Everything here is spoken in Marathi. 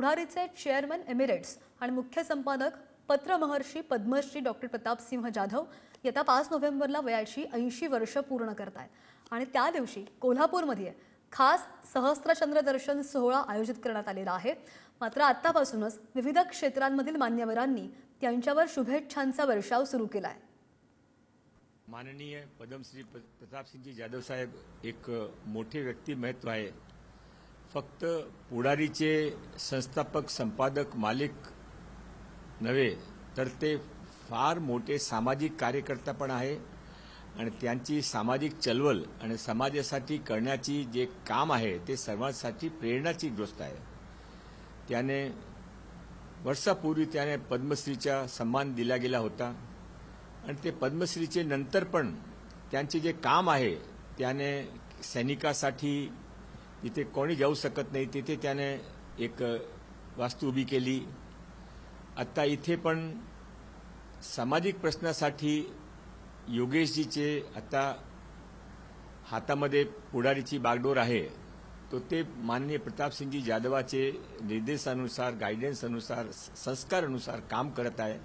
पुढारीचे चेअरमन एमिरेट्स आणि मुख्य संपादक पत्रमहर्षी पद्मश्री डॉक्टर प्रतापसिंह जाधव येत्या पाच नोव्हेंबरला वयाची ऐंशी वर्ष पूर्ण करतायत. आणि त्या दिवशी कोल्हापूरमध्ये खास सहस्त्रचंद्र दर्शन सोहळा आयोजित करण्यात आलेला आहे. मात्र आत्तापासूनच विविध क्षेत्रांमधील मान्यवरांनी त्यांच्यावर शुभेच्छांचा वर्षाव सुरू केला आहे माननीय पद्मश्री प्रतापसिंहजी जाधव साहेब एक मोठे व्यक्तिमत्व आहे. फक्त पुढारीचे संस्थापक संपादक मालिक नव्हे तर ते फार मोठे सामाजिक कार्यकर्ता पण आहे. आणि त्यांची सामाजिक चळवळ आणि समाजासाठी करण्याची जे काम आहे ते सर्वांसाठी प्रेरणाची गोष्ट आहे. त्याने वर्षापूर्वी त्याने पद्मश्रीचा सन्मान दिला गेला होता. आणि ते पद्मश्रीचे नंतर पण त्यांचे जे काम आहे त्याने सैनिकासाठी जिथे कोणी जाऊ शकत नाही. तिथे त्याने एक वास्तू उभी केली. आता इथे पण सामाजिक प्रश्नासाठी योगेशजीचे आता हातामध्ये पुढारीची बागडोर आहे. तो ते माननीय प्रतापसिंगजी जाधवाचे निर्देशानुसार गायडन्स अनुसार संस्कारानुसार काम करत आहे.